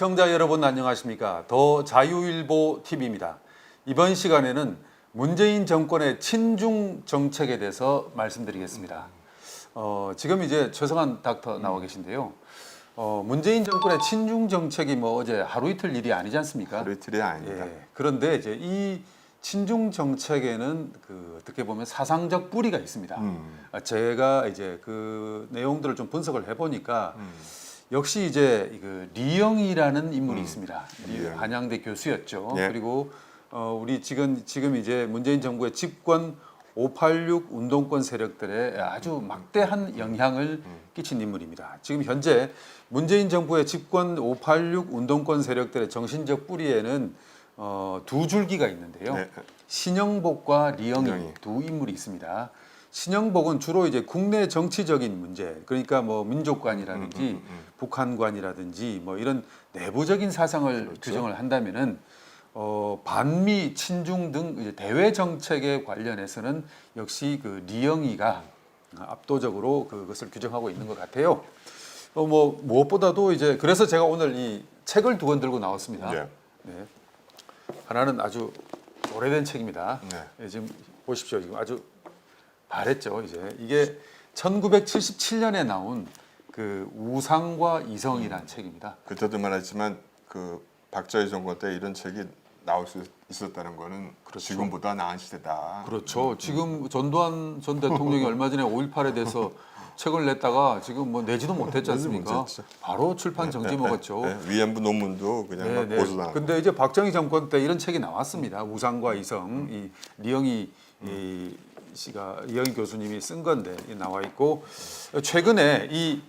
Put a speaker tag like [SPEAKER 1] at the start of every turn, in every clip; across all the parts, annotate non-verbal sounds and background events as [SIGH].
[SPEAKER 1] 시청자 여러분 안녕하십니까? 더 자유일보 TV입니다. 이번 시간에는 문재인 정권의 친중 정책에 대해서 말씀드리겠습니다. 어, 지금 이제 최성한 닥터 나와 계신데요. 어, 문재인 정권의 친중 정책이 뭐 어제 하루 이틀 일이 아니지 않습니까?
[SPEAKER 2] 하루 이틀이 아닙니다.
[SPEAKER 1] 예. 그런데 이제 이 친중 정책에는 그 어떻게 보면 사상적 뿌리가 있습니다.
[SPEAKER 2] 음.
[SPEAKER 1] 아, 제가 이제 그 내용들을 좀 분석을 해보니까
[SPEAKER 2] 음.
[SPEAKER 1] 역시 이제 그 리영이라는 인물이 있습니다. 리-
[SPEAKER 2] 리영.
[SPEAKER 1] 한양대 교수였죠.
[SPEAKER 2] 예.
[SPEAKER 1] 그리고 어, 우리 지금 지금 이제 문재인 정부의 집권 586 운동권 세력들에 아주 막대한 영향을 끼친 인물입니다. 지금 현재 문재인 정부의 집권 586 운동권 세력들의 정신적 뿌리에는 어, 두 줄기가 있는데요.
[SPEAKER 2] 네.
[SPEAKER 1] 신영복과 리영이. 두 인물이 있습니다. 신영복은 주로 이제 국내 정치적인 문제, 그러니까 뭐 민족관이라든지 북한관이라든지 뭐 이런 내부적인 사상을 규정을 한다면은 어, 반미, 친중 등 이제 대외 정책에 관련해서는 역시 그 리영이가 압도적으로 그것을 규정하고 있는 것 같아요. 어, 뭐 무엇보다도 이제 그래서 제가 오늘 이 책을 두 권 들고 나왔습니다.
[SPEAKER 2] 예.
[SPEAKER 1] 네. 하나는 아주 오래된 책입니다.
[SPEAKER 2] 네.
[SPEAKER 1] 예, 지금 보십시오. 지금 아주 바랬죠. 이제 이게 1977년에 나온 그 우상과 이성이라는 책입니다.
[SPEAKER 2] 그때도 말했지만 그 박정희 정권 때 이런 책이 나올 수 있었다는 거는 지금보다 나은 시대다.
[SPEAKER 1] 그렇죠. 지금 전두환 전 대통령이 [LAUGHS] 얼마 전에 5.18에 대해서 책을 냈다가 지금 뭐 내지도 못했지 않습니까? 바로 출판 정지 먹었죠.
[SPEAKER 2] 네, 위안부 논문도 그냥 막
[SPEAKER 1] 네, 네.
[SPEAKER 2] 고소당하고.
[SPEAKER 1] 근데 이제 박정희 정권 때 이런 책이 나왔습니다. 우상과 이성, 이 리영이 이 씨가 리영이 교수님이 쓴 건데 이 나와 있고 최근에 이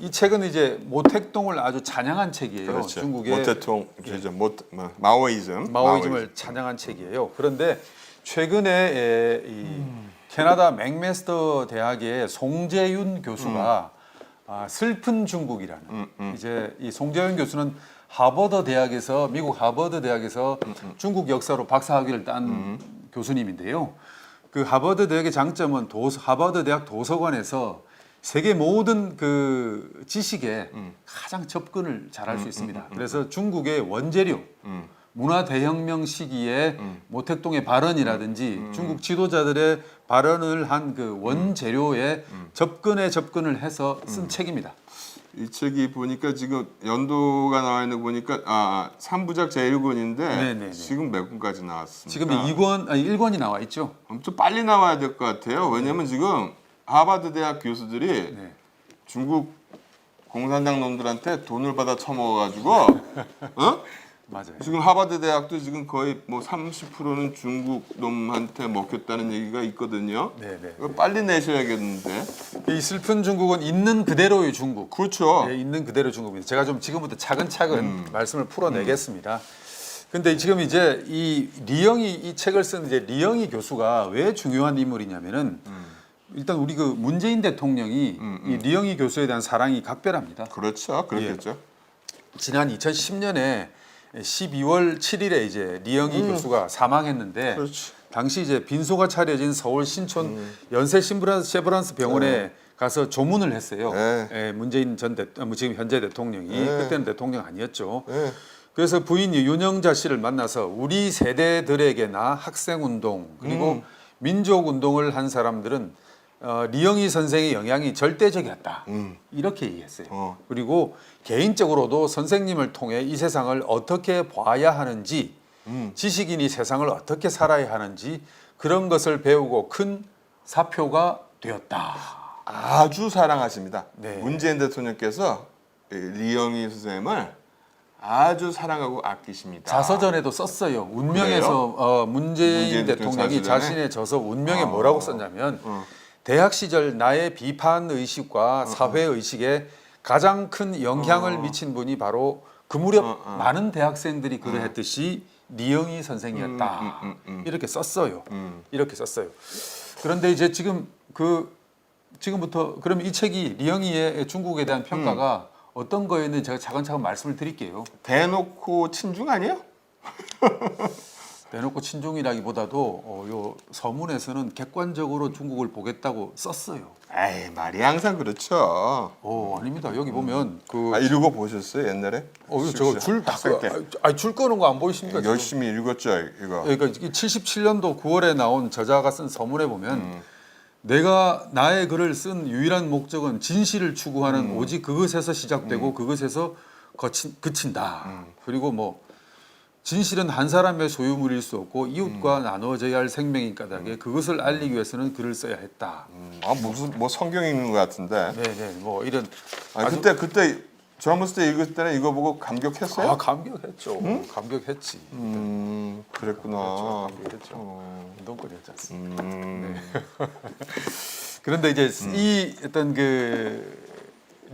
[SPEAKER 1] 이 책은 이제 모택동을 아주 찬양한 책이에요.
[SPEAKER 2] 그렇죠.
[SPEAKER 1] 중국의
[SPEAKER 2] 모태통 그죠. 모 뭐, 마오이즘.
[SPEAKER 1] 마오이즘을 찬양한 책이에요. 그런데 최근에 에, 이 캐나다 맥메스터 대학의 송재윤 교수가 아, 슬픈 중국이라는
[SPEAKER 2] 음, 음.
[SPEAKER 1] 이제 이 송재윤 교수는 하버드 대학에서 미국 하버드 대학에서
[SPEAKER 2] 음,
[SPEAKER 1] 중국 역사로 박사학위를 딴 교수님인데요. 그 하버드 대학의 장점은 도, 하버드 대학 도서관에서 세계 모든 그 지식에
[SPEAKER 2] 음.
[SPEAKER 1] 가장 접근을 잘할 수 있습니다. 그래서 중국의 원재료,
[SPEAKER 2] 음.
[SPEAKER 1] 문화 대혁명 시기에 모택동의 발언이라든지 중국 지도자들의 발언을 한 그 원재료에 접근에 접근을 해서 쓴 책입니다.
[SPEAKER 2] 이 책이 보니까 지금 연도가 나와 있는 거 보니까 아, 3부작 제1권인데
[SPEAKER 1] 네네네.
[SPEAKER 2] 지금 몇 권까지 나왔습니까?
[SPEAKER 1] 지금 이 2권, 아니 1권이 나와 있죠.
[SPEAKER 2] 좀 빨리 나와야 될 것 같아요. 왜냐면 지금 하버드 대학 교수들이
[SPEAKER 1] 네.
[SPEAKER 2] 중국 공산당 놈들한테 돈을 받아 처먹어가지고 [LAUGHS] 어?
[SPEAKER 1] 맞아요.
[SPEAKER 2] 지금 하버드 대학도 지금 거의 뭐 30%는 중국 놈한테 먹혔다는 얘기가 있거든요.
[SPEAKER 1] 네 네.
[SPEAKER 2] 이거 빨리 내셔야겠는데.
[SPEAKER 1] 이 슬픈 중국은 있는 그대로의 중국.
[SPEAKER 2] 그렇죠.
[SPEAKER 1] 예, 있는 그대로 중국입니다. 제가 좀 지금부터 차근차근 말씀을 풀어내겠습니다. 근데 지금 이제 이 리영이 이 책을 쓴 이제 리영이 교수가 왜 중요한 인물이냐면은 일단 우리 그 문재인 대통령이 이 리영이 교수에 대한 사랑이 각별합니다.
[SPEAKER 2] 그렇죠. 그렇겠죠.
[SPEAKER 1] 지난 2010년에 12월 7일에 이제 리영이 교수가 사망했는데
[SPEAKER 2] 그렇지.
[SPEAKER 1] 당시 이제 빈소가 차려진 서울 신촌 연세 신브란스 셰브란스 병원에 가서 조문을 했어요.
[SPEAKER 2] 네.
[SPEAKER 1] 예, 문재인 전 대, 아, 뭐 지금 현재 대통령이
[SPEAKER 2] 네.
[SPEAKER 1] 그때는 대통령 아니었죠.
[SPEAKER 2] 네.
[SPEAKER 1] 그래서 부인이 윤영자 씨를 만나서 우리 세대들에게나 학생 운동 그리고 민족 운동을 한 사람들은 어, 리영희 선생의 영향이 절대적이었다.
[SPEAKER 2] 음.
[SPEAKER 1] 이렇게 얘기했어요.
[SPEAKER 2] 어.
[SPEAKER 1] 그리고 개인적으로도 선생님을 통해 이 세상을 어떻게 봐야 하는지,
[SPEAKER 2] 음.
[SPEAKER 1] 지식인이 세상을 어떻게 살아야 하는지 그런 것을 배우고 큰 사표가 되었다.
[SPEAKER 2] 아주 사랑하십니다.
[SPEAKER 1] 네.
[SPEAKER 2] 문재인 대통령께서 이 리영희 선생님을 아주 사랑하고 아끼십니다.
[SPEAKER 1] 자서전에도 썼어요. 운명에서 어, 문재인,
[SPEAKER 2] 문재인 대통령
[SPEAKER 1] 대통령이
[SPEAKER 2] 자서전에?
[SPEAKER 1] 자신의 저서 운명에
[SPEAKER 2] 어.
[SPEAKER 1] 뭐라고 썼냐면
[SPEAKER 2] 어.
[SPEAKER 1] 대학 시절 나의 비판 의식과 사회 의식에 가장 큰 영향을
[SPEAKER 2] 어.
[SPEAKER 1] 미친 분이 바로 그 무렵
[SPEAKER 2] 어, 어.
[SPEAKER 1] 많은 대학생들이 글을 했듯이 리영희 선생이었다
[SPEAKER 2] 음, 음, 음, 음.
[SPEAKER 1] 이렇게 썼어요.
[SPEAKER 2] 음.
[SPEAKER 1] 이렇게 썼어요. 그런데 이제 지금 그 지금부터 그럼 이 책이 리영희의 중국에 대한 평가가
[SPEAKER 2] 음.
[SPEAKER 1] 어떤 거였는지 제가 차근차근 말씀을 드릴게요.
[SPEAKER 2] 대놓고 친중 아니에요? [LAUGHS]
[SPEAKER 1] 대놓고 친중이라기보다도 어, 요 서문에서는 객관적으로 중국을 보겠다고 썼어요.
[SPEAKER 2] 에이 말이 항상 그렇죠.
[SPEAKER 1] 어 아닙니다. 여기 보면
[SPEAKER 2] 그아 이거 보셨어요 옛날에?
[SPEAKER 1] 어, 이거 저거 줄다
[SPEAKER 2] 학생 때.
[SPEAKER 1] 아니 줄 끄는 거 안 보이십니까? 지금?
[SPEAKER 2] 열심히 읽었죠 이거.
[SPEAKER 1] 그러니까 77년도 9월에 나온 저자가 쓴 서문에 보면
[SPEAKER 2] 음.
[SPEAKER 1] 내가 나의 글을 쓴 유일한 목적은 진실을 추구하는
[SPEAKER 2] 음.
[SPEAKER 1] 오직 그것에서 시작되고 그것에서 거친, 그친다. 그리고 뭐 진실은 한 사람의 소유물일 수 없고 이웃과 나누어져야 할 생명인 까닭에 그것을 알리기 위해서는 글을 써야 했다.
[SPEAKER 2] 음, 아 무슨 뭐 성경 읽는 것 같은데.
[SPEAKER 1] 네네 뭐 이런
[SPEAKER 2] 아 그때 그때 젊었을 때 읽을 때는 이거 보고 감격했어요?
[SPEAKER 1] 아 감격했죠. 감격했지.
[SPEAKER 2] 음 그랬구나.
[SPEAKER 1] 감격했죠.
[SPEAKER 2] 어,
[SPEAKER 1] 운동권이었지 않습니까?
[SPEAKER 2] 음, [LAUGHS]
[SPEAKER 1] 그런데 이제 이 어떤 그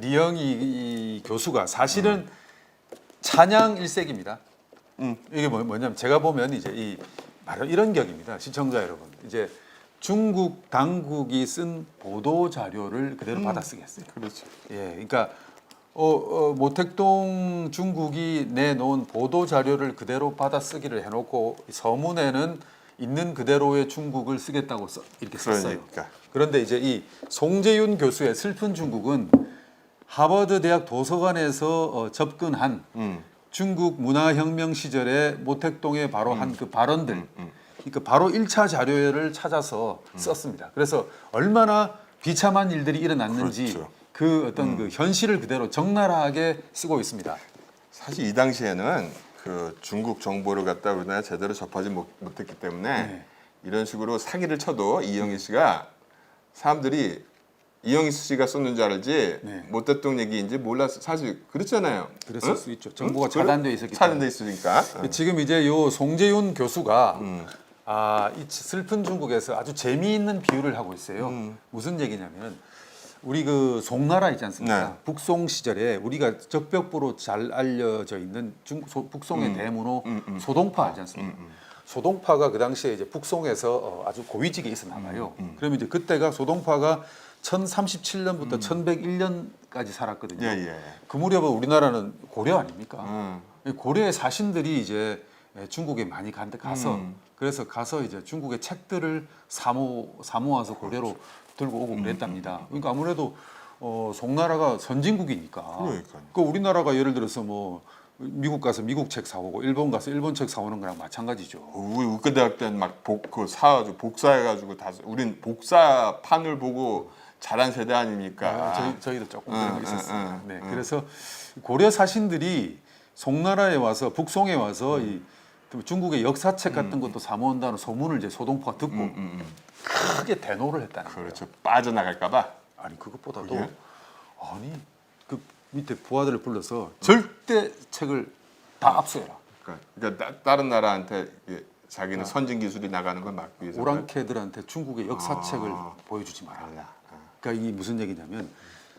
[SPEAKER 1] 리영이 이 교수가 사실은 찬양 일색입니다.
[SPEAKER 2] 음.
[SPEAKER 1] 이게 뭐, 뭐냐면 제가 보면 이제 이 바로 이런 격입니다. 시청자 여러분. 이제 중국 당국이 쓴 보도 자료를 그대로 받아 쓰겠어요.
[SPEAKER 2] 그렇죠.
[SPEAKER 1] 예, 그러니까 어, 어, 모택동 중국이 내놓은 보도 자료를 그대로 받아 쓰기를 해놓고 이 서문에는 있는 그대로의 중국을 쓰겠다고 써, 이렇게 썼어요.
[SPEAKER 2] 그러니까.
[SPEAKER 1] 그런데 이제 이 송재윤 교수의 슬픈 중국은 하버드 대학 도서관에서 어, 접근한
[SPEAKER 2] 음,
[SPEAKER 1] 중국 문화혁명 시절에 모택동에 바로 한 그 발언들,
[SPEAKER 2] 음.
[SPEAKER 1] 그러니까 바로 1차 자료를 찾아서 썼습니다. 그래서 얼마나 비참한 일들이 일어났는지
[SPEAKER 2] 그렇죠.
[SPEAKER 1] 그 어떤 그 현실을 그대로 적나라하게 쓰고 있습니다.
[SPEAKER 2] 사실 이 당시에는 그 중국 정보를 갖다 우리나라 제대로 접하지 못, 못했기 때문에
[SPEAKER 1] 네.
[SPEAKER 2] 이런 식으로 사기를 쳐도 이영희 씨가 사람들이 이영희 씨가 썼는 줄 알지
[SPEAKER 1] 네.
[SPEAKER 2] 못됐던 얘기인지 몰랐어 사실 그렇잖아요.
[SPEAKER 1] 그랬을
[SPEAKER 2] 응?
[SPEAKER 1] 수 있죠. 정보가
[SPEAKER 2] 응?
[SPEAKER 1] 차단돼 있었기 때문에.
[SPEAKER 2] 차단돼 있으니까. 응.
[SPEAKER 1] 지금 이제 요 송재윤 교수가
[SPEAKER 2] 음.
[SPEAKER 1] 아, 이 슬픈 중국에서 아주 재미있는 비유를 하고 있어요.
[SPEAKER 2] 음.
[SPEAKER 1] 무슨 얘기냐면 우리 그 송나라 있지 않습니까?
[SPEAKER 2] 네.
[SPEAKER 1] 북송 시절에 우리가 적벽부로 잘 알려져 있는 중 소- 북송의 대문호
[SPEAKER 2] 음, 음.
[SPEAKER 1] 소동파 알지 않습니까? 소동파가 그 당시에 이제 북송에서 어, 아주 고위직에 있었나 봐요.
[SPEAKER 2] 음,
[SPEAKER 1] 그러면 이제 그때가 소동파가 1037년부터 1101년까지 살았거든요.
[SPEAKER 2] 음. 예 예.
[SPEAKER 1] 그 무렵에 우리나라는 고려 아닙니까?
[SPEAKER 2] 음.
[SPEAKER 1] 이 고려의 사신들이 이제 중국에 많이 간데 가서
[SPEAKER 2] 음.
[SPEAKER 1] 그래서 가서 이제 중국의 책들을 사모 사모아서 고려로 들고 오고
[SPEAKER 2] 음,
[SPEAKER 1] 그랬답니다. 그러니까 아무래도 어, 송나라가 선진국이니까.
[SPEAKER 2] 그러니까요.
[SPEAKER 1] 그 우리나라가 예를 들어서 뭐 미국 가서 미국 책 사오고 일본 가서 일본 책 사오는 거랑 마찬가지죠.
[SPEAKER 2] 우리 의과대학 때는 막복그 사가지고 복사해가지고 다 우린 복사판을 보고 자란 세대 아닙니까?
[SPEAKER 1] 아, 저희 저희도 조금 그런 거
[SPEAKER 2] 응,
[SPEAKER 1] 있었어요.
[SPEAKER 2] 응,
[SPEAKER 1] 네,
[SPEAKER 2] 응.
[SPEAKER 1] 그래서 고려 사신들이 송나라에 와서 북송에 와서
[SPEAKER 2] 음.
[SPEAKER 1] 이 중국의 역사책 같은 것도 사모온다는 소문을 이제 소동포가 듣고. 크게 대노를 했다는 거예요.
[SPEAKER 2] 그렇죠. 빠져나갈까봐.
[SPEAKER 1] 아니 그것보다도
[SPEAKER 2] 그게?
[SPEAKER 1] 아니 그 밑에 부하들을 불러서 절대 책을 다 압수해라.
[SPEAKER 2] 그러니까, 그러니까 따- 다른 나라한테 이게 자기는 선진 기술이 나가는 걸 막기 위해서.
[SPEAKER 1] 오랑캐들한테 중국의 역사책을
[SPEAKER 2] 아.
[SPEAKER 1] 보여주지.
[SPEAKER 2] 몰라. 어.
[SPEAKER 1] 그러니까 이 무슨 얘기냐면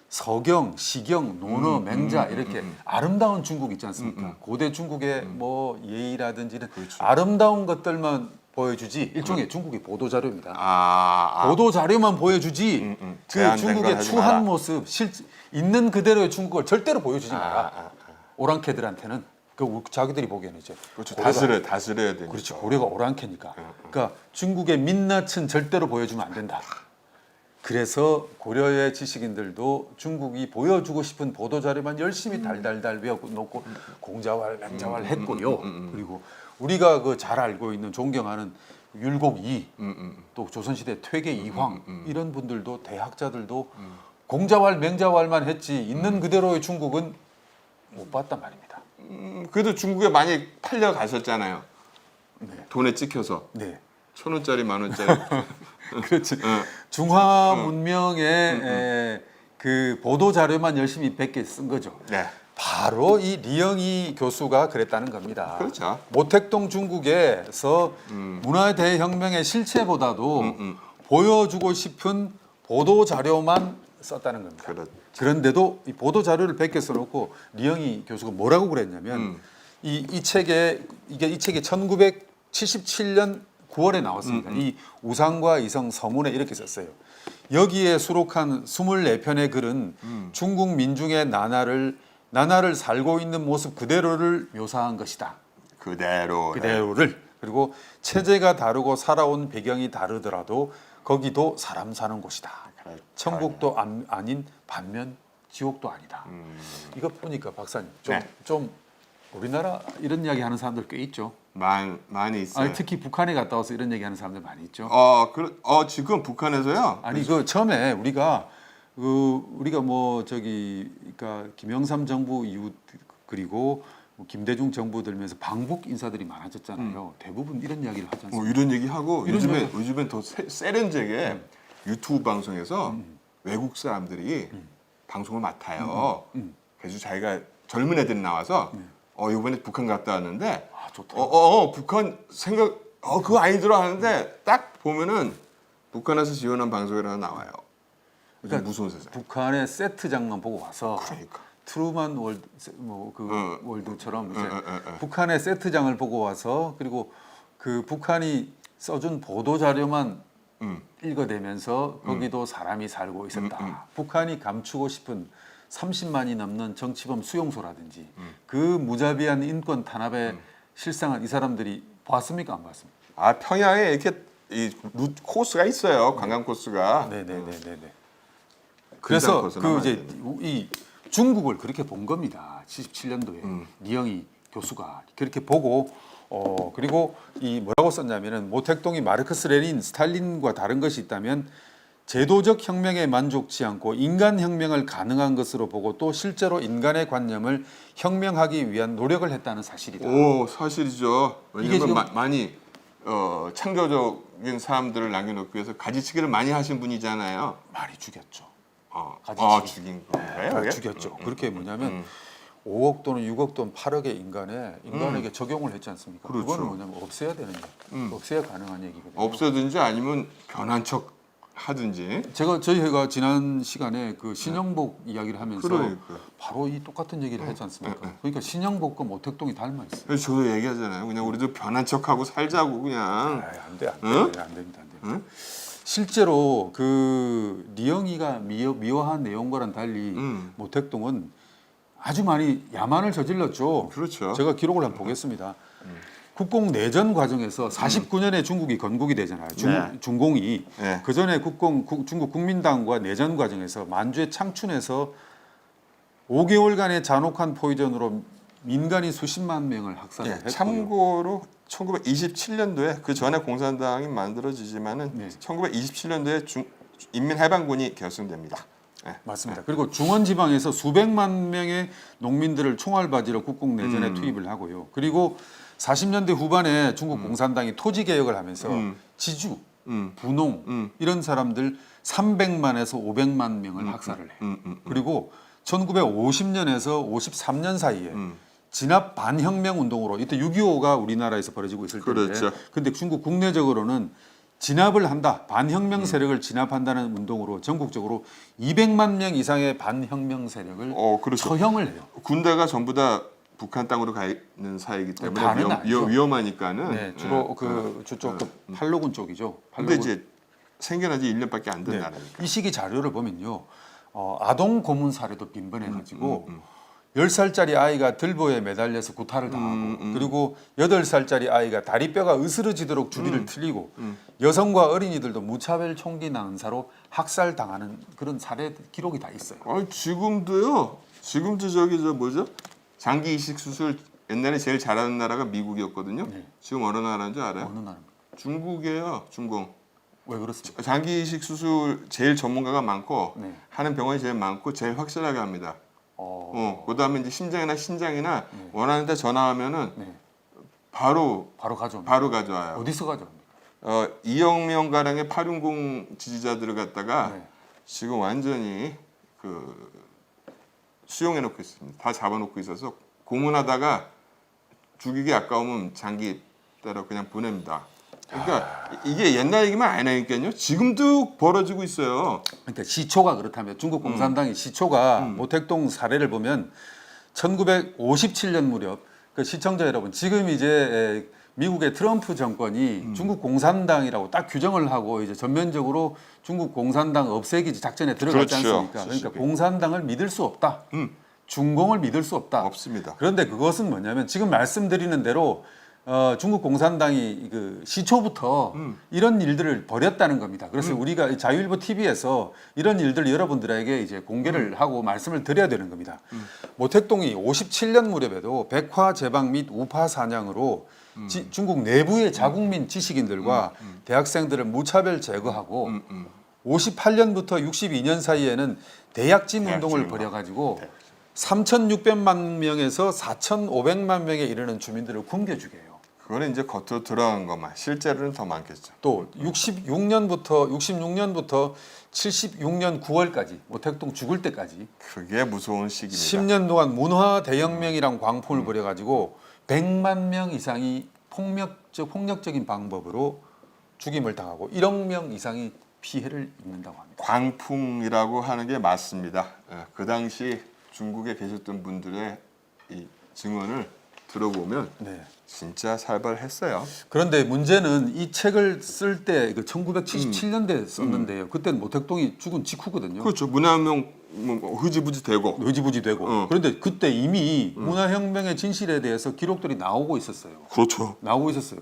[SPEAKER 1] 서경, 시경, 논어,
[SPEAKER 2] 음,
[SPEAKER 1] 맹자 이렇게 아름다운 중국 있지 않습니까? 고대 중국의
[SPEAKER 2] 음.
[SPEAKER 1] 뭐 예의라든지 이런
[SPEAKER 2] 그렇죠.
[SPEAKER 1] 아름다운 것들만 보여주지 일종의 중국의 보도 자료입니다.
[SPEAKER 2] 아, 아.
[SPEAKER 1] 보도 자료만 보여주지
[SPEAKER 2] 음, 음.
[SPEAKER 1] 그 중국의 추한
[SPEAKER 2] 마라.
[SPEAKER 1] 모습 실 있는 그대로의 중국을 절대로 보여주지
[SPEAKER 2] 아,
[SPEAKER 1] 마라.
[SPEAKER 2] 아, 아.
[SPEAKER 1] 오랑캐들한테는 그 우- 자기들이 보기에는 이제
[SPEAKER 2] 그렇죠.
[SPEAKER 1] 고려가-
[SPEAKER 2] 다스려 다스려야 되니까.
[SPEAKER 1] 그렇죠. 고려가 오랑캐니까.
[SPEAKER 2] 음,
[SPEAKER 1] 그러니까 중국의 민낯은 절대로 보여주면 안 된다. 그래서 고려의 지식인들도 중국이 보여주고 싶은 보도 자료만 열심히 달달달 외워놓고 공자왈, 맹자왈 했고요. 그리고 우리가 그 잘 알고 있는 존경하는 율곡이
[SPEAKER 2] 음, 음.
[SPEAKER 1] 또 조선시대 퇴계 이황 이런 분들도 대학자들도 공자왈, 맹자왈만 했지 있는 그대로의 중국은 못 봤단 말입니다.
[SPEAKER 2] 음, 그래도 중국에 많이 팔려 가셨잖아요.
[SPEAKER 1] 네.
[SPEAKER 2] 돈에 찍혀서
[SPEAKER 1] 네.
[SPEAKER 2] 천 원짜리 만 원짜리. [LAUGHS]
[SPEAKER 1] 그렇지.
[SPEAKER 2] 응.
[SPEAKER 1] 중화 문명의 에, 그 보도 자료만 열심히 100개 쓴 거죠.
[SPEAKER 2] 네.
[SPEAKER 1] 바로 이 리영희 교수가 그랬다는 겁니다.
[SPEAKER 2] 그렇죠.
[SPEAKER 1] 모택동 중국에서 문화 대혁명의 실체보다도
[SPEAKER 2] 음, 음.
[SPEAKER 1] 보여주고 싶은 보도 자료만 썼다는 겁니다.
[SPEAKER 2] 그렇.
[SPEAKER 1] 그런데도 이 보도 자료를 100개 써놓고 리영희 교수가 뭐라고 그랬냐면
[SPEAKER 2] 음.
[SPEAKER 1] 이, 이 책에 이게 이 책이 1977년 9월에 나왔습니다.
[SPEAKER 2] 음,
[SPEAKER 1] 이 우상과 이성 서문에 이렇게 썼어요. 여기에 수록한 24편의 글은
[SPEAKER 2] 음.
[SPEAKER 1] 중국 민중의 나날을 나날을 살고 있는 모습 그대로를 묘사한 것이다.
[SPEAKER 2] 그대로.
[SPEAKER 1] 그대로를 그리고 체제가 다르고 살아온 배경이 다르더라도 거기도 사람 사는 곳이다.
[SPEAKER 2] 그래,
[SPEAKER 1] 천국도 안, 아닌 반면 지옥도 아니다.
[SPEAKER 2] 음,
[SPEAKER 1] 이것 보니까 박사님 좀,
[SPEAKER 2] 네.
[SPEAKER 1] 좀 우리나라 이런 이야기 하는 사람들 꽤 있죠.
[SPEAKER 2] 많 많이 있어요.
[SPEAKER 1] 아니, 특히 북한에 갔다 와서 이런 얘기 하는 사람들 많이 있죠.
[SPEAKER 2] 어, 그, 어 지금 북한에서요.
[SPEAKER 1] 아니 그 처음에 우리가 그 우리가 뭐 저기 그러니까 김영삼 정부 이후 그리고 뭐 김대중 정부 들면서 방북 인사들이 많아졌잖아요. 대부분 이런 이야기를 하지 않습니까?
[SPEAKER 2] 뭐 이런 얘기 하고
[SPEAKER 1] 이런
[SPEAKER 2] 요즘에
[SPEAKER 1] 얘기-
[SPEAKER 2] 요즘엔 더 세, 세련되게 유튜브 방송에서
[SPEAKER 1] 음.
[SPEAKER 2] 외국 사람들이 방송을 맡아요.
[SPEAKER 1] 음.
[SPEAKER 2] 그래서 자기가 젊은 애들이 나와서 어 이번에 북한 갔다 왔는데
[SPEAKER 1] 아 좋다.
[SPEAKER 2] 어, 어, 어, 북한 생각 어 그거 아니더라 하는데 딱 보면은 북한에서 지원한 방송이 하나 나와요.
[SPEAKER 1] 그러니까
[SPEAKER 2] 무서운 세상.
[SPEAKER 1] 북한의 세트장만 보고 와서
[SPEAKER 2] 그러니까.
[SPEAKER 1] 트루만 월드 뭐그
[SPEAKER 2] 어.
[SPEAKER 1] 월드처럼 이제
[SPEAKER 2] 어, 어, 어, 어.
[SPEAKER 1] 북한의 세트장을 보고 와서 그리고 그 북한이 써준 보도 자료만
[SPEAKER 2] 음.
[SPEAKER 1] 읽어대면서 거기도 사람이 살고 있었다.
[SPEAKER 2] 음, 음.
[SPEAKER 1] 북한이 감추고 싶은 30만이 넘는 정치범 수용소라든지
[SPEAKER 2] 음.
[SPEAKER 1] 그 무자비한 인권 탄압의 실상을 이 사람들이 봤습니까 안 봤습니까?
[SPEAKER 2] 아 평양에 이렇게 이 루, 코스가 있어요. 관광 코스가.
[SPEAKER 1] 네네네네네. 그래서
[SPEAKER 2] 거스나
[SPEAKER 1] 그 이제.
[SPEAKER 2] 이
[SPEAKER 1] 중국을 그렇게 본 겁니다. 77년도에
[SPEAKER 2] 음.
[SPEAKER 1] 니영이 교수가 그렇게 보고 어 그리고 이 뭐라고 썼냐면은 모택동이 마르크스 레닌 스탈린과 다른 것이 있다면 제도적 혁명에 만족치 않고 인간 혁명을 가능한 것으로 보고 또 실제로 인간의 관념을 혁명하기 위한 노력을 했다는 사실이다.
[SPEAKER 2] 오 사실이죠. 왜냐면
[SPEAKER 1] 지금-
[SPEAKER 2] 마- 많이 어, 창조적인 사람들을 남겨놓기 위해서 가지치기를 많이 하신 분이잖아요.
[SPEAKER 1] 많이 죽였죠.
[SPEAKER 2] 어,
[SPEAKER 1] 가지치기.
[SPEAKER 2] 어 죽인 건가요?
[SPEAKER 1] 아,
[SPEAKER 2] 그게?
[SPEAKER 1] 죽였죠. 그렇게 뭐냐면
[SPEAKER 2] 음.
[SPEAKER 1] 5억 또는 6억 돈 8억의 인간에 인간에게 적용을 했지 않습니까?
[SPEAKER 2] 그렇죠.
[SPEAKER 1] 그거는 뭐냐면 없애야 되는 얘기.
[SPEAKER 2] 음.
[SPEAKER 1] 없애야 가능한 얘기거든요.
[SPEAKER 2] 없애든지 아니면 변한 척 하든지.
[SPEAKER 1] 제가 저희가 지난 시간에 그 신영복 이야기를 하면서
[SPEAKER 2] 그러니까.
[SPEAKER 1] 바로 이 똑같은 얘기를 했지 않습니까?
[SPEAKER 2] 네, 네.
[SPEAKER 1] 그러니까 신영복과 모택동이 닮아 있어요.
[SPEAKER 2] 그래서 저도 얘기하잖아요. 그냥 우리도 변한 척하고 살자고 그냥.
[SPEAKER 1] 아, 안 돼, 안 돼,
[SPEAKER 2] 응?
[SPEAKER 1] 안 됩니다, 안 됩니다.
[SPEAKER 2] 응?
[SPEAKER 1] 실제로 그 리영이가 미워, 미워한 내용과는 달리
[SPEAKER 2] 음.
[SPEAKER 1] 모택동은 아주 많이 야만을 저질렀죠.
[SPEAKER 2] 그렇죠.
[SPEAKER 1] 제가 기록을 한번 보겠습니다. 국공 내전 과정에서 49년에 중국이 건국이 되잖아요. 중,
[SPEAKER 2] 네.
[SPEAKER 1] 중공이
[SPEAKER 2] 네.
[SPEAKER 1] 그 전에 국공 국- 중국 국민당과 내전 과정에서 만주의 창춘에서 5개월간의 잔혹한 포위전으로 민간인 수십만 명을 학살을
[SPEAKER 2] 예,
[SPEAKER 1] 했고요.
[SPEAKER 2] 참고로 1927년도에 그 전에 공산당이 만들어지지만은
[SPEAKER 1] 네.
[SPEAKER 2] 1927년도에 중, 인민해방군이 결성됩니다. 예.
[SPEAKER 1] 맞습니다. 그리고 중원 지방에서 수백만 명의 농민들을 총알바지로 국공 내전에
[SPEAKER 2] 음.
[SPEAKER 1] 투입을 하고요. 그리고 40년대 후반에 중국 공산당이 토지 개혁을 하면서
[SPEAKER 2] 음.
[SPEAKER 1] 지주,
[SPEAKER 2] 음.
[SPEAKER 1] 분홍
[SPEAKER 2] 음.
[SPEAKER 1] 이런 사람들 300만에서 500만 명을 학살을 해요.
[SPEAKER 2] 음, 음, 음.
[SPEAKER 1] 그리고 1950년에서 53년 사이에
[SPEAKER 2] 음.
[SPEAKER 1] 진압 반혁명 운동으로 이때 6.25가 우리나라에서 벌어지고 있을 때인데
[SPEAKER 2] 그렇죠.
[SPEAKER 1] 근데 중국 국내적으로는 진압을 한다
[SPEAKER 2] 음.
[SPEAKER 1] 반혁명 세력을 진압한다는 운동으로 전국적으로 200만 명 이상의 반혁명 세력을
[SPEAKER 2] 어, 그렇죠.
[SPEAKER 1] 처형을 해요.
[SPEAKER 2] 군대가 전부 다 북한 땅으로 가 있는 사이기 때문에
[SPEAKER 1] 다는
[SPEAKER 2] 위험,
[SPEAKER 1] 아니죠.
[SPEAKER 2] 위험, 위험하니까는
[SPEAKER 1] 네, 주로
[SPEAKER 2] 예,
[SPEAKER 1] 그
[SPEAKER 2] 예,
[SPEAKER 1] 저쪽
[SPEAKER 2] 예.
[SPEAKER 1] 그 팔로군 쪽이죠.
[SPEAKER 2] 근데
[SPEAKER 1] 팔로군.
[SPEAKER 2] 이제 생겨난 지 1년밖에 안 된
[SPEAKER 1] 네.
[SPEAKER 2] 나라니까.
[SPEAKER 1] 이 시기 자료를 보면요. 어, 아동 고문 사례도 빈번해 가지고
[SPEAKER 2] 음, 음.
[SPEAKER 1] 10살짜리 아이가 들보에 매달려서 구타를 당하고
[SPEAKER 2] 음, 음.
[SPEAKER 1] 그리고 8살짜리 아이가 다리뼈가 으스러지도록 주리를 틀리고
[SPEAKER 2] 음.
[SPEAKER 1] 여성과 어린이들도 무차별 총기 난사로 학살 당하는 그런 사례 기록이 다 있어요.
[SPEAKER 2] 아, 지금도요. 지금도 저기 저 뭐죠? 장기 이식 수술 옛날에 제일 잘하는 나라가 미국이었거든요.
[SPEAKER 1] 네.
[SPEAKER 2] 지금 어느 나라인 줄 알아요?
[SPEAKER 1] 어느 나라입니까?
[SPEAKER 2] 중국이에요. 중공.
[SPEAKER 1] 왜 그렇습니까?
[SPEAKER 2] 장기 이식 수술 제일 전문가가 많고
[SPEAKER 1] 네.
[SPEAKER 2] 하는 병원이 제일 많고 제일 확실하게 합니다.
[SPEAKER 1] 어,
[SPEAKER 2] 어, 그다음에 이제 심장이나 신장이나 원하는 데 전화하면은
[SPEAKER 1] 네.
[SPEAKER 2] 바로
[SPEAKER 1] 바로 가져옵니다.
[SPEAKER 2] 바로 가져와요.
[SPEAKER 1] 어디서 가져옵니까?
[SPEAKER 2] 어, 2억 명 가량의 860 지지자들을 갖다가
[SPEAKER 1] 네.
[SPEAKER 2] 지금 완전히 그 수용해 놓고 있습니다. 다 잡아 놓고 있어서 고문하다가 죽이기 아까우면 장기 따라 그냥 보냅니다. 그러니까 이게 옛날 얘기만 아니라니까요. 지금도 벌어지고 있어요.
[SPEAKER 1] 그러니까 시초가 그렇다면 중국 공산당의 시초가 모택동 사례를 보면 1957년 무렵 그 시청자 여러분 지금 이제 에, 미국의 트럼프 정권이 중국 공산당이라고 딱 규정을 하고 이제 전면적으로 중국 공산당 없애기 작전에 들어갔지
[SPEAKER 2] 그렇죠.
[SPEAKER 1] 않습니까? 그러니까
[SPEAKER 2] 수습이.
[SPEAKER 1] 공산당을 믿을 수 없다.
[SPEAKER 2] 음.
[SPEAKER 1] 중공을 믿을 수 없다.
[SPEAKER 2] 없습니다.
[SPEAKER 1] 그런데 그것은 뭐냐면 지금 말씀드리는 대로 어, 중국 공산당이 그 시초부터
[SPEAKER 2] 음.
[SPEAKER 1] 이런 일들을 벌였다는 겁니다. 그래서 우리가 자유일보 TV에서 이런 일들을 여러분들에게 이제
[SPEAKER 2] 음.
[SPEAKER 1] 공개를 하고 말씀을 드려야 되는 겁니다. 모택동이 57년 무렵에도 백화 제방 및 우파 사냥으로
[SPEAKER 2] 음.
[SPEAKER 1] 지- 중국 내부의 자국민 지식인들과 대학생들을 무차별 제거하고
[SPEAKER 2] 음, 음.
[SPEAKER 1] 58년부터 62년 사이에는 대약진 운동을 벌여가지고 3,600만 명에서 4,500만 명에 이르는 주민들을 굶겨주게 해요.
[SPEAKER 2] 그거는 이제 겉으로 드러난 것만 실제로는 더 많겠죠.
[SPEAKER 1] 또 66년부터 66년부터 76년 9월까지 모택동 죽을 때까지
[SPEAKER 2] 그게 무서운 시기입니다.
[SPEAKER 1] 10년 동안 문화 대혁명이란 광풍을 벌여가지고 100만 명 이상이 폭력적 폭력적인 방법으로 죽임을 당하고 1억 명 이상이 피해를 입는다고 합니다.
[SPEAKER 2] 광풍이라고 하는 게 맞습니다. 예, 그 당시 중국에 계셨던 분들의 이 증언을 들어보면
[SPEAKER 1] 네.
[SPEAKER 2] 진짜 살벌했어요.
[SPEAKER 1] 그런데 문제는 이 책을 쓸 때 그 1977년대에 썼는데요. 그때는 모택동이 죽은 직후거든요.
[SPEAKER 2] 그렇죠. 문화혁명 뭐 흐지부지 되고
[SPEAKER 1] 의지부지 되고.
[SPEAKER 2] 어.
[SPEAKER 1] 그런데 그때 이미 문화혁명의 진실에 대해서 기록들이 나오고 있었어요.
[SPEAKER 2] 그렇죠.
[SPEAKER 1] 나오고 있었어요.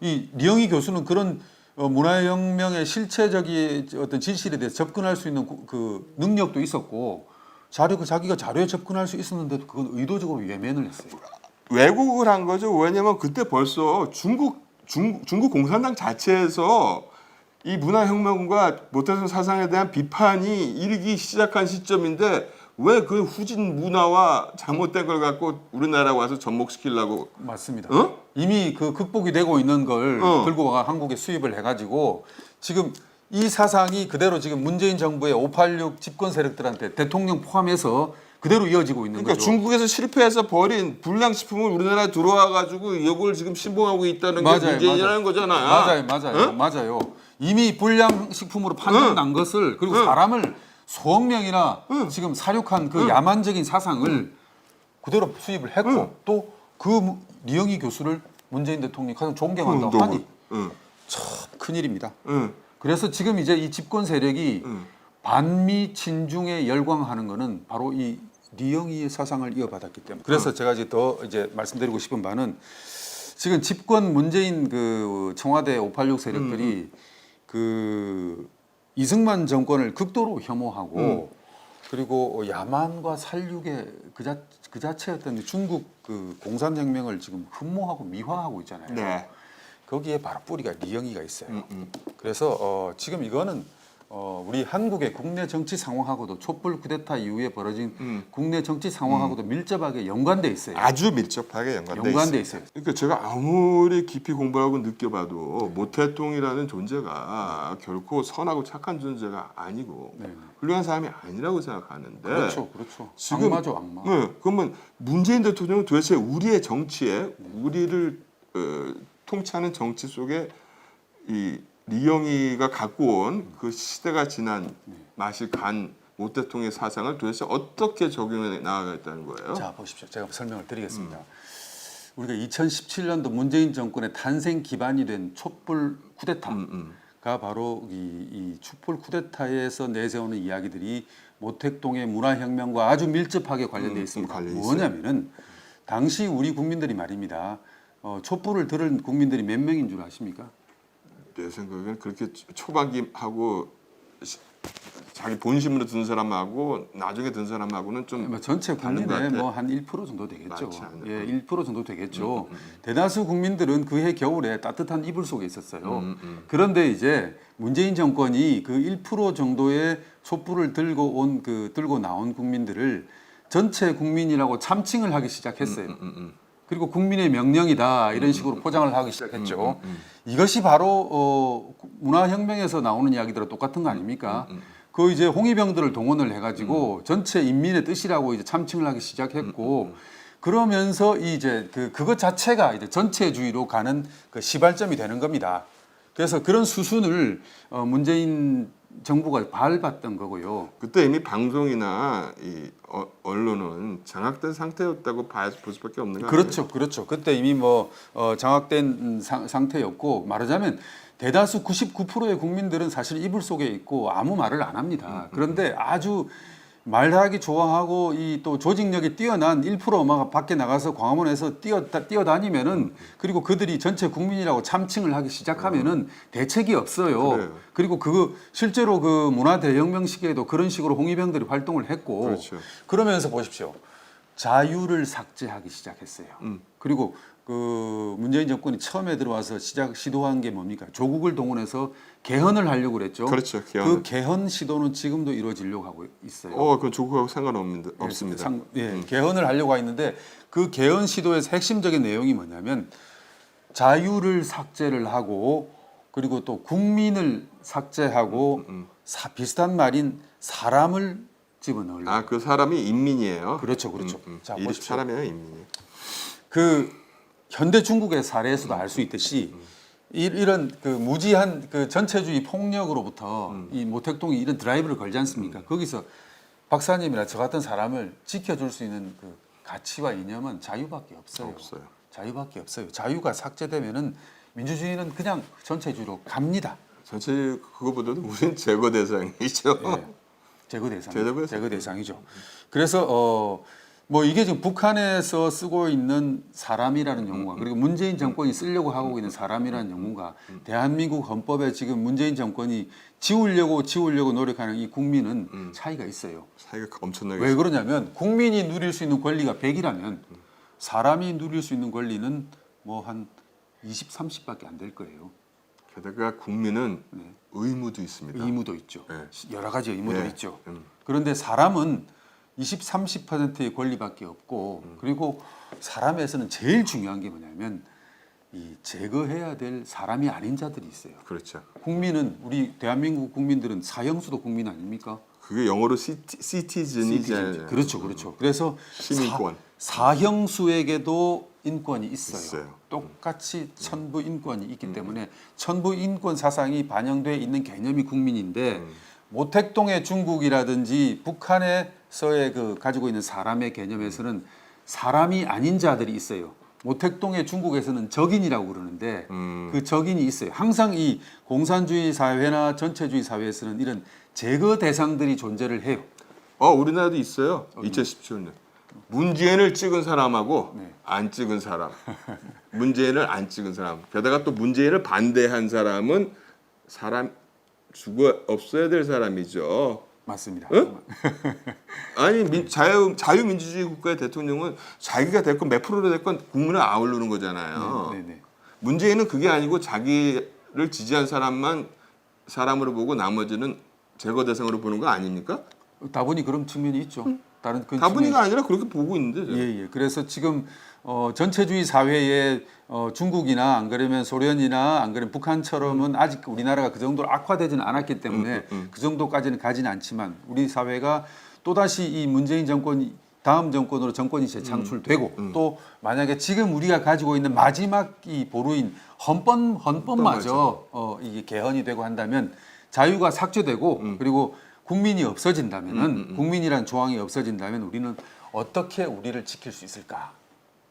[SPEAKER 1] 이 리영희 교수는 그런 어, 문화혁명의 실체적인 어떤 진실에 대해서 접근할 수 있는 구- 그 능력도 있었고 자료 그 자기가 자료에 접근할 수 있었는데도 그건 의도적으로 외면을 했어요.
[SPEAKER 2] 왜곡을 한 거죠. 왜냐면 그때 벌써 중국 중, 중국 공산당 자체에서 이 문화혁명과 모태성 사상에 대한 비판이 일기 시작한 시점인데 왜 그 후진 문화와 잘못된 걸 갖고 우리나라 와서 접목시키려고
[SPEAKER 1] 맞습니다.
[SPEAKER 2] 어?
[SPEAKER 1] 이미 그 극복이 되고 있는 걸
[SPEAKER 2] 어.
[SPEAKER 1] 들고 와 한국에 수입을 해가지고 지금 이 사상이 그대로 지금 문재인 정부의 586 집권 세력들한테 대통령 포함해서 그대로 이어지고 있는
[SPEAKER 2] 그러니까
[SPEAKER 1] 거죠.
[SPEAKER 2] 중국에서 실패해서 버린 불량식품을 우리나라에 들어와 가지고 이걸 지금 신봉하고 있다는 게
[SPEAKER 1] 맞아요,
[SPEAKER 2] 문제라는 거잖아.
[SPEAKER 1] 맞아요, 맞아요, 맞아요. 이미 불량식품으로 판정난 것을 그리고 사람을 수억 명이나 지금 사육한 그 야만적인 사상을 그대로 수입을 했고 또 그 리영희 교수를 문재인 대통령이 가장 존경한다고
[SPEAKER 2] 응,
[SPEAKER 1] 하니
[SPEAKER 2] 응,
[SPEAKER 1] 참 큰일입니다.
[SPEAKER 2] 응,
[SPEAKER 1] 그래서 지금 이제 이 집권 세력이
[SPEAKER 2] 응.
[SPEAKER 1] 반미 친중에 열광하는 거는 바로 이 리영희의 사상을 이어받았기 때문에. 그래서 제가 이제 더 이제 말씀드리고 싶은 바는 지금 집권 문재인 그 청와대 586 세력들이 그 이승만 정권을 극도로 혐오하고 그리고 야만과 살육의 그, 자, 그 자체 어떤 중국 그 공산혁명을 지금 흠모하고 미화하고 있잖아요.
[SPEAKER 2] 네.
[SPEAKER 1] 거기에 바로 뿌리가 리영이가 있어요.
[SPEAKER 2] 음, 음.
[SPEAKER 1] 그래서 어, 지금 이거는 어, 우리 한국의 국내 정치 상황하고도 촛불 쿠데타 이후에 벌어진
[SPEAKER 2] 음.
[SPEAKER 1] 국내 정치 상황하고도 밀접하게 연관돼 있어요.
[SPEAKER 2] 아주 밀접하게 연관돼
[SPEAKER 1] 연관돼
[SPEAKER 2] 있어요.
[SPEAKER 1] 있어요.
[SPEAKER 2] 그러니까 제가 아무리 깊이 공부하고 느껴봐도 모태통이라는 존재가 결코 선하고 착한 존재가 아니고
[SPEAKER 1] 네.
[SPEAKER 2] 훌륭한 사람이 아니라고 생각하는데
[SPEAKER 1] 그렇죠, 그렇죠.
[SPEAKER 2] 지금-
[SPEAKER 1] 악마죠, 악마.
[SPEAKER 2] 네, 그러면 문재인 대통령은 도대체 우리의 정치에 우리를 어, 통치하는 정치 속에 이 리영이가 갖고 온 그 시대가 지난 맛이 간 모태통의 사상을 도대체 어떻게 적용해 나가겠다는 거예요?
[SPEAKER 1] 자 보십시오. 제가 설명을 드리겠습니다.
[SPEAKER 2] 음.
[SPEAKER 1] 우리가 2017년도 문재인 정권의 탄생 기반이 된 촛불 쿠데타가
[SPEAKER 2] 음, 음.
[SPEAKER 1] 바로 이, 이 촛불 쿠데타에서 내세우는 이야기들이 모택동의 문화혁명과 아주 밀접하게 관련돼
[SPEAKER 2] 음,
[SPEAKER 1] 있습니다.
[SPEAKER 2] 있어요.
[SPEAKER 1] 뭐냐면은 당시 우리 국민들이 말입니다. 어, 촛불을 들은 국민들이 몇 명인 줄 아십니까?
[SPEAKER 2] 내 생각엔 그렇게 초반기하고 시- 자기 본심으로 든 사람하고 나중에 든 사람하고는 좀
[SPEAKER 1] 뭐 전체 국민의
[SPEAKER 2] 같아.
[SPEAKER 1] 뭐한 1% 정도 되겠죠.
[SPEAKER 2] 음,
[SPEAKER 1] 예, 1% 정도 되겠죠. 대다수 국민들은 그해 겨울에 따뜻한 이불 속에 있었어요.
[SPEAKER 2] 음,
[SPEAKER 1] 그런데 이제 문재인 정권이 그 1% 정도의 촛불을 들고 온 그 들고 나온 국민들을 전체 국민이라고 참칭을 하기 시작했어요.
[SPEAKER 2] 음, 음.
[SPEAKER 1] 그리고 국민의 명령이다 이런 식으로 포장을 하기 시작했죠. 이것이 바로 어, 문화혁명에서 나오는 이야기들과 똑같은 거 아닙니까? 그 이제 홍위병들을 동원을 해가지고 전체 인민의 뜻이라고 이제 참칭을 하기 시작했고 그러면서 이 이제 그 그것 자체가 이제 전체주의로 가는 그 시발점이 되는 겁니다. 그래서 그런 수순을 어, 문재인 정부가 밟았던 거고요.
[SPEAKER 2] 그때 이미 방송이나 이 어, 언론은 장악된 상태였다고 봐야 볼 수밖에 없는 거?
[SPEAKER 1] 그렇죠, 그렇죠. 그때 이미 뭐 어, 장악된 상, 상태였고 말하자면 대다수 99%의 국민들은 사실 이불 속에 있고 아무 말을 안 합니다. 그런데 아주 말하기 좋아하고 이 또 조직력이 뛰어난 1%막 밖에 나가서 광화문에서 뛰어 뛰어다니면은 그리고 그들이 전체 국민이라고 참칭을 하기 시작하면은 대책이 없어요.
[SPEAKER 2] 그래요.
[SPEAKER 1] 그리고 그 실제로 그 문화 대혁명 시기에도 그런 식으로 홍위병들이 활동을 했고
[SPEAKER 2] 그렇죠.
[SPEAKER 1] 그러면서 보십시오. 자유를 삭제하기 시작했어요.
[SPEAKER 2] 음.
[SPEAKER 1] 그리고 그 문재인 정권이 처음에 들어와서 시작 시도한 게 뭡니까? 조국을 동원해서 개헌을 하려고 그랬죠.
[SPEAKER 2] 그렇죠.
[SPEAKER 1] 그
[SPEAKER 2] 개헌.
[SPEAKER 1] 개헌 시도는 지금도 이루어지려고 하고 있어요.
[SPEAKER 2] 어, 그건 조국하고 상관없습니다. 없습니다.
[SPEAKER 1] 상- 예, 개헌을 하려고 했는데 그 개헌 시도에서 핵심적인 내용이 뭐냐면 자유를 삭제를 하고 그리고 또 국민을 삭제하고
[SPEAKER 2] 음,
[SPEAKER 1] 사, 비슷한 말인 사람을 집어넣으려고.
[SPEAKER 2] 아, 그 사람이 인민이에요.
[SPEAKER 1] 그렇죠, 그렇죠.
[SPEAKER 2] 음, 음.
[SPEAKER 1] 자,
[SPEAKER 2] 이
[SPEAKER 1] 보십시오.
[SPEAKER 2] 사람이에요, 인민이.
[SPEAKER 1] 그 현대 중국의 사례에서도 알 수 있듯이 이, 이런 그 무지한 그 전체주의 폭력으로부터
[SPEAKER 2] 음.
[SPEAKER 1] 이 모택동이 이런 드라이브를 걸지 않습니까? 거기서 박사님이나 저 같은 사람을 지켜줄 수 있는 그 가치와 이념은 자유밖에 없어요.
[SPEAKER 2] 없어요.
[SPEAKER 1] 자유밖에 없어요. 자유가 삭제되면은 민주주의는 그냥 전체주의로 갑니다.
[SPEAKER 2] 전체 그거보다도 우린 제거 대상이죠.
[SPEAKER 1] 예. 제거 대상.
[SPEAKER 2] 제거 대상.
[SPEAKER 1] 제거 대상이죠. 그래서 어. 뭐 이게 지금 북한에서 쓰고 있는 사람이라는 용어가 그리고 문재인 정권이 쓰려고 하고 있는 사람이라는 용어가 대한민국 헌법에 지금 문재인 정권이 지우려고 지우려고 노력하는 이 국민은 차이가 있어요.
[SPEAKER 2] 사이가 엄청나게
[SPEAKER 1] 왜 그러냐면 국민이 누릴 수 있는 권리가 100이라면 사람이 누릴 수 있는 권리는 뭐 한 20, 30밖에 안 될 거예요.
[SPEAKER 2] 게다가 국민은
[SPEAKER 1] 네.
[SPEAKER 2] 의무도 있습니다.
[SPEAKER 1] 의무도 있죠.
[SPEAKER 2] 네.
[SPEAKER 1] 여러 가지 의무도
[SPEAKER 2] 네.
[SPEAKER 1] 있죠.
[SPEAKER 2] 음.
[SPEAKER 1] 그런데 사람은 20, 30%의 권리밖에 없고
[SPEAKER 2] 음.
[SPEAKER 1] 그리고 사람에서는 제일 중요한 게 뭐냐면 이 제거해야 될 사람이 아닌 자들이 있어요.
[SPEAKER 2] 그렇죠.
[SPEAKER 1] 국민은 우리 대한민국 국민들은 사형수도 국민 아닙니까?
[SPEAKER 2] 그게 영어로 시티, 시티즌이잖아요.
[SPEAKER 1] 그렇죠, 그렇죠. 그래서
[SPEAKER 2] 시민권.
[SPEAKER 1] 사, 형수에게도 인권이 있어요.
[SPEAKER 2] 있어요. 음.
[SPEAKER 1] 똑같이 천부 인권이 있기 때문에 천부 인권 사상이 반영돼 있는 개념이 국민인데
[SPEAKER 2] 음.
[SPEAKER 1] 모택동의 중국이라든지 북한에 서의 그 가지고 있는 사람의 개념에서는 사람이 아닌 자들이 있어요. 모택동의 중국에서는 적인이라고 그러는데
[SPEAKER 2] 음.
[SPEAKER 1] 그 적인이 있어요. 항상 이 공산주의 사회나 전체주의 사회에서는 이런 제거 대상들이 존재를 해요.
[SPEAKER 2] 어, 우리나라도 있어요. 2017년. 문재인을 찍은 사람하고
[SPEAKER 1] 네.
[SPEAKER 2] 안 찍은 사람. 문재인을 안 찍은 사람. 게다가 또 문재인을 반대한 사람은 사람 죽어 없어야 될 사람이죠.
[SPEAKER 1] 맞습니다.
[SPEAKER 2] 응? [LAUGHS] 아니 민, 자유 자유민주주의 국가의 대통령은 자기가 됐건 몇 프로로 됐건 국민을 아우르는 거잖아요.
[SPEAKER 1] 네, 네.
[SPEAKER 2] 문재인은 그게 아니고 자기를 지지한 사람만 사람으로 보고 나머지는 제거 대상으로 보는 거 아닙니까?
[SPEAKER 1] 다분히 그런 측면이 있죠. 다른 그
[SPEAKER 2] 다분히가 아니라 그렇게 보고 있는데. 저는.
[SPEAKER 1] 예, 예. 그래서 지금 어, 전체주의 사회에 어, 중국이나 안 그러면 소련이나 안 그러면 북한처럼은 아직 우리나라가 그 정도로 악화되지는 않았기 때문에 그 정도까지는 가지는 않지만 우리 사회가 또 다시 이 문재인 정권이 다음 정권으로 정권이 재창출되고 또 만약에 지금 우리가 가지고 있는 마지막 이 보루인 헌법 헌법마저 어, 이게 개헌이 되고 한다면 자유가 삭제되고 그리고 국민이 없어진다면은 국민이란 조항이 없어진다면 우리는 어떻게 우리를 지킬 수 있을까?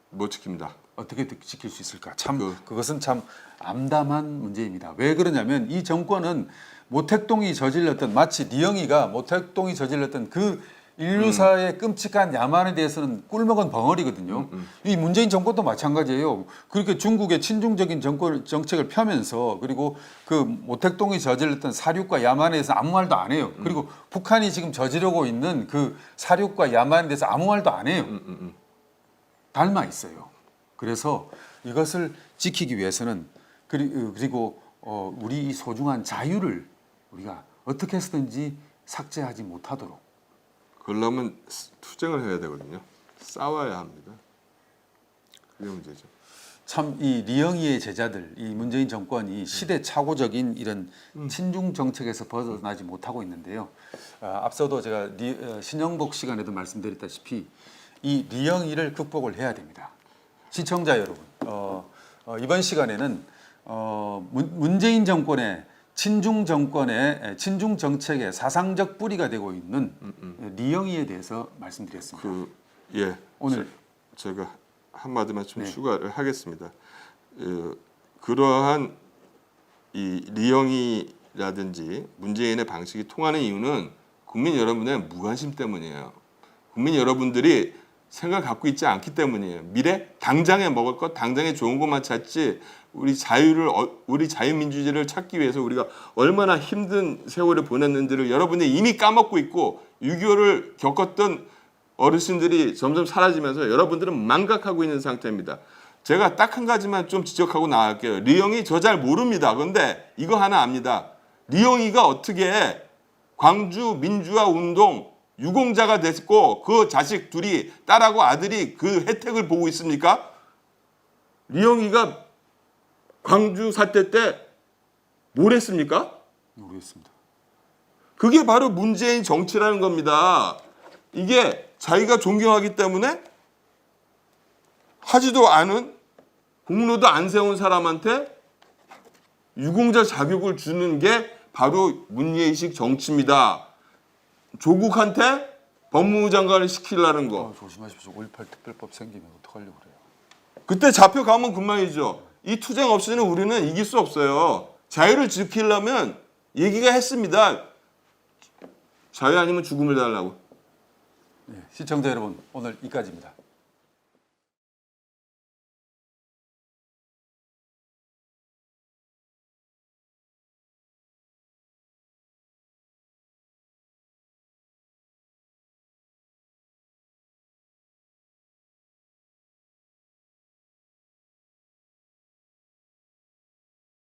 [SPEAKER 2] 못 지킵니다.
[SPEAKER 1] 어떻게 지킬 수 있을까? 참
[SPEAKER 2] 그-
[SPEAKER 1] 그것은 참 암담한 문제입니다. 왜 그러냐면 이 정권은 모택동이 저질렀던 마치 리영이가 모택동이 저질렀던 그 인류사의 끔찍한 야만에 대해서는 꿀먹은 벙어리거든요. 이 문재인 정권도 마찬가지예요. 그렇게 중국의 친중적인 정권 정책을 펴면서 그리고 그 모택동이 저질렀던 사륙과 야만에 대해서 아무 말도 안 해요. 그리고 북한이 지금 저지르고 있는 그 사륙과 야만에 대해서 아무 말도 안 해요. 닮아 있어요. 그래서 이것을 지키기 위해서는 그리- 그리고 어, 우리 이 소중한 자유를 우리가 어떻게 해서든지 삭제하지 못하도록
[SPEAKER 2] 그러려면 스- 투쟁을 해야 되거든요. 싸워야 합니다. 그게 문제죠.
[SPEAKER 1] 참 이 리영이의 제자들, 이 문재인 정권이 시대착오적인 이런 친중 정책에서 벗어나지 못하고 있는데요. 아, 앞서도 제가 리, 어, 신영복 시간에도 말씀드렸다시피 이 리영이를 극복을 해야 됩니다. 시청자 여러분, 어, 어, 이번 시간에는 어, 문, 문재인 정권의 친중 정권의 에, 친중 정책의 사상적 뿌리가 되고 있는 리영이에 대해서 말씀드렸습니다.
[SPEAKER 2] 그 예.
[SPEAKER 1] 오늘
[SPEAKER 2] 제, 가 한마디만 좀
[SPEAKER 1] 네.
[SPEAKER 2] 추가를 하겠습니다. 어, 그러한 이 리영이라든지 문재인의 방식이 통하는 이유는 국민 여러분의 무관심 때문이에요. 국민 여러분들이 생각 갖고 있지 않기 때문이에요. 미래 당장에 먹을 것, 당장에 좋은 것만 찾지. 우리 자유를 어- 우리 자유민주주의를 찾기 위해서 우리가 얼마나 힘든 세월을 보냈는지를 여러분이 이미 까먹고 있고 6.25를 겪었던 어르신들이 점점 사라지면서 여러분들은 망각하고 있는 상태입니다. 제가 딱 한 가지만 좀 지적하고 나갈게요. 리영이 저 잘 모릅니다. 그런데 이거 하나 압니다. 리영이가 어떻게 광주 민주화 운동 유공자가 됐고 그 자식 둘이 딸하고 아들이 그 혜택을 보고 있습니까? 리영이가 광주 사태 때 뭘 했습니까?
[SPEAKER 1] 모르겠습니다.
[SPEAKER 2] 그게 바로 문재인 정치라는 겁니다. 이게 자기가 존경하기 때문에 하지도 않은 공로도 안 세운 사람한테 유공자 자격을 주는 게 바로 문예식 정치입니다. 조국한테 법무부 장관을 시키려는 거.
[SPEAKER 1] 어, 조심하십시오. 5.18 특별법 생기면 어떡하려고 그래요.
[SPEAKER 2] 그때 잡혀가면 그만이죠. 이 투쟁 없이는 우리는 이길 수 없어요. 자유를 지키려면 얘기가 했습니다. 자유 아니면 죽음을 달라고.
[SPEAKER 1] 네, 시청자 여러분 오늘 이까지입니다.